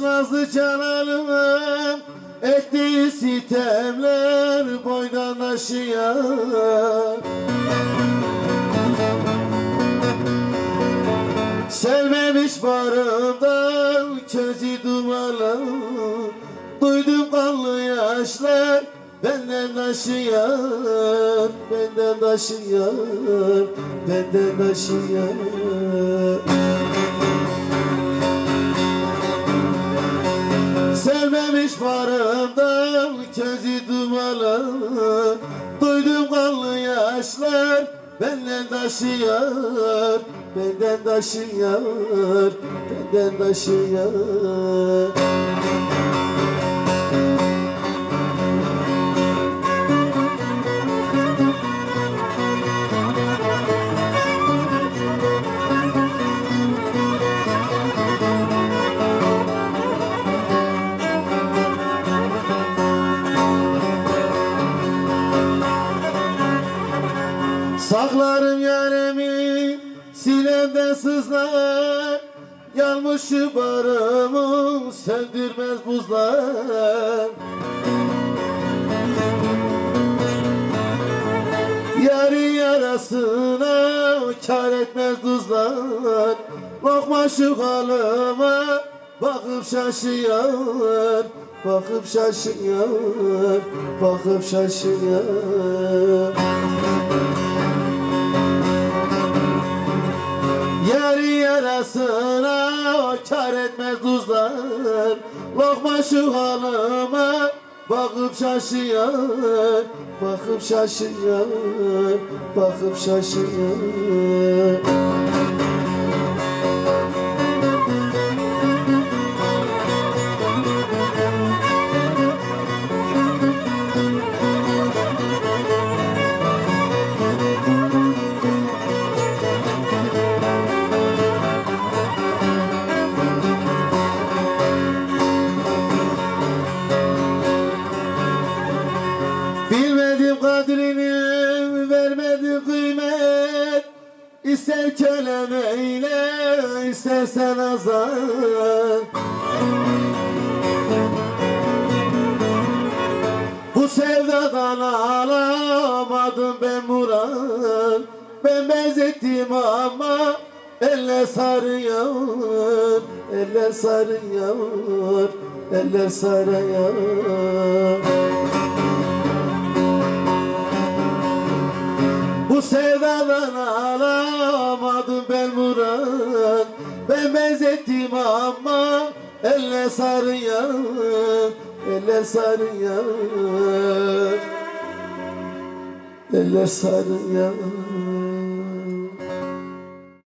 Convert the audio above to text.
Nazlı cananım ettiği sitemler boydan aşıya Sevmemiş barımdan közü dumanı Duydum kanlı yaşlar benden taşıyor Benden taşıyor, benden taşıyor Sevmemiş barımdan közü dumanı. Duydum kanlı yaşlar benden taşıyor Benden taşıyor, benden taşıyor Saklarım yaremi sinemden sızlar. Yanmışı barımı söndürmez buzlar. Yarı yarasına kar etmez tuzlar Lokma şu halıma bakıp şaşıyor Bakıp şaşıyor, bakıp şaşıyor yarasına kar etmez tuzlar Lokma şu halıma bakıp şaşıyor Bakıp şaşıyor, bakıp şaşıyor kadrini vermedi kıymet. İster kelemeyle istersen azar Bu sevdadan alamadım ben Murat. Ben benzettim ama eller sarıyor Eller sarıyor Eller sarıyor Bu sevdadan alamadım ben Murat. Ben benzettim ama elle sarıyor Elle sarıyor. Elle sarıyor